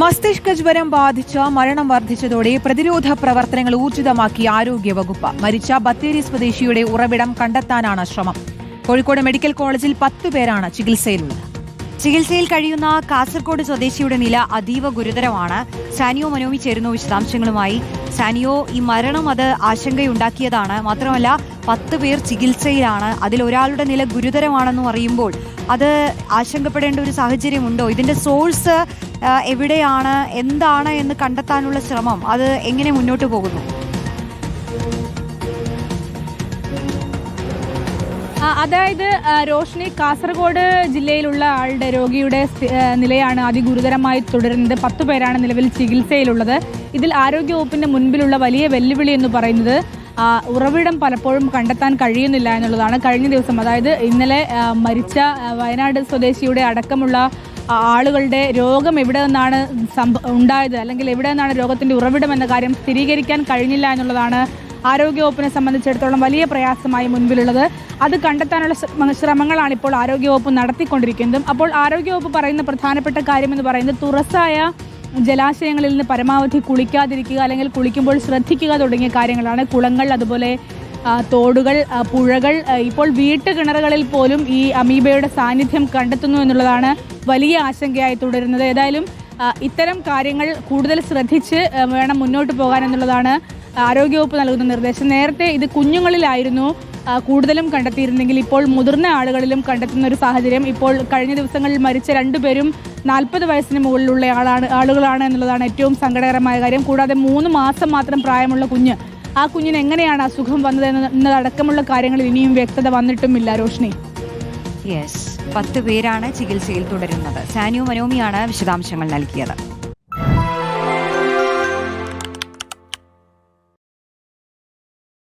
മസ്തിഷ്ക ജ്വരം ബാധിച്ച മരണം വർദ്ധിച്ചതോടെ പ്രതിരോധ പ്രവർത്തനങ്ങൾ ഊർജിതമാക്കി ആരോഗ്യവകുപ്പ് മരിച്ച ബത്തേരി സ്വദേശിയുടെ ഉറവിടം കണ്ടെത്താനാണ് ശ്രമം. കോഴിക്കോട് മെഡിക്കൽ കോളേജിൽ പത്തു പേരാണ് ചികിത്സയിലുള്ളത്. ചികിത്സയിൽ കഴിയുന്ന കാസർഗോഡ് സ്വദേശിയുടെ നില അതീവ ഗുരുതരമാണ്. സാനിയോ മനോമി ചേരുന്നു വിശദാംശങ്ങളുമായി. സാനിയോ ഈ മരണം അത് ആശങ്കയുണ്ടാക്കിയതാണ്. മാത്രമല്ല പത്ത് പേർ ചികിത്സയിലാണ്. അതിൽ ഒരാളുടെ നില ഗുരുതരമാണെന്ന് അറിയുമ്പോൾ അത് ആശങ്കപ്പെടേണ്ട ഒരു സാഹചര്യമുണ്ടോ? ഇതിന്റെ സോഴ്സ് എവിടെയാണ്? എന്താണ് എന്ന് കണ്ടെത്താനുള്ള ശ്രമം അത് എങ്ങനെ മുന്നോട്ട് പോകുന്നു? അതായത് റോഷ്നി കാസർഗോഡ് ജില്ലയിലുള്ള ആളുടെ രോഗിയുടെ നിലയാണ് അതിഗുരുതരമായി തുടരുന്നത്. പത്തു പേരാണ് നിലവിൽ ചികിത്സയിലുള്ളത്. ഇതിൽ ആരോഗ്യവകുപ്പിന്റെ മുൻപിലുള്ള വലിയ വെല്ലുവിളി എന്ന് പറയുന്നത് ഉറവിടം പലപ്പോഴും കണ്ടെത്താൻ കഴിയുന്നില്ല എന്നുള്ളതാണ് കഴിഞ്ഞ ദിവസം. അതായത് ഇന്നലെ മരിച്ച വയനാട് സ്വദേശിയുടെ അടക്കമുള്ള ആളുകളുടെ രോഗം എവിടെ നിന്നാണ് ഉണ്ടായത്? അല്ലെങ്കിൽ എവിടെ നിന്നാണ് രോഗത്തിന്റെ ഉറവിടം എന്ന കാര്യം സ്ഥിരീകരിക്കാൻ കഴിഞ്ഞില്ല എന്നുള്ളതാണ് ആരോഗ്യവകുപ്പിനെ സംബന്ധിച്ചിടത്തോളം വലിയ പ്രയാസമായി മുൻപിലുള്ളത്. അത് കണ്ടെത്താനുള്ള ശ്രമങ്ങളാണ് ഇപ്പോൾ ആരോഗ്യവകുപ്പ് നടത്തിക്കൊണ്ടിരിക്കുന്നതും. അപ്പോൾ ആരോഗ്യവകുപ്പ് പറയുന്ന പ്രധാനപ്പെട്ട കാര്യം എന്ന് പറയുന്നത് തുറസായ ജലാശയങ്ങളിൽ നിന്ന് പരമാവധി കുളിക്കാതിരിക്കുക അല്ലെങ്കിൽ കുളിക്കുമ്പോൾ ശ്രദ്ധിക്കുക തുടങ്ങിയ കാര്യങ്ങളാണ്. കുളങ്ങൾ അതുപോലെ തോടുകൾ പുഴകൾ ഇപ്പോൾ വീട്ടുകിണറുകളിൽ പോലും ഈ അമീബയുടെ സാന്നിധ്യം കണ്ടെത്തുന്നു എന്നുള്ളതാണ് വലിയ ആശങ്കയായി തുടരുന്നത്. ഏതായാലും ഇത്തരം കാര്യങ്ങൾ കൂടുതൽ ശ്രദ്ധിച്ച് വേണം മുന്നോട്ട് പോകാൻ എന്നുള്ളതാണ് ആരോഗ്യവകുപ്പ് നൽകുന്ന നിർദ്ദേശം. നേരത്തെ ഇത് കുഞ്ഞുങ്ങളിലായിരുന്നു. കൂടുതലും കണ്ടെത്തിയിരുന്നെങ്കിൽ ഇപ്പോൾ മുതിർന്ന ആളുകളിലും കണ്ടെത്തുന്ന ഒരു സാഹചര്യം. ഇപ്പോൾ കഴിഞ്ഞ ദിവസങ്ങളിൽ മരിച്ച രണ്ടുപേരും നാൽപ്പത് വയസ്സിന് മുകളിലുള്ള ആളാണ് ആളുകളാണ് എന്നുള്ളതാണ് ഏറ്റവും സങ്കടകരമായ കാര്യം. കൂടാതെ മൂന്ന് മാസം മാത്രം പ്രായമുള്ള കുഞ്ഞ്. ആ കുഞ്ഞിന് എങ്ങനെയാണ് അസുഖം വന്നത് എന്ന- എന്നതടക്കമുള്ള കാര്യങ്ങളിൽ ഇനിയും വ്യക്തത വന്നിട്ടുമില്ല റോഷ്നി. യെസ് പത്ത് പേരാണ് ചികിത്സയിൽ തുടരുന്നത്. സാനിയോ മനോമിയാണ് വിശദാംശങ്ങൾ നൽകിയത്.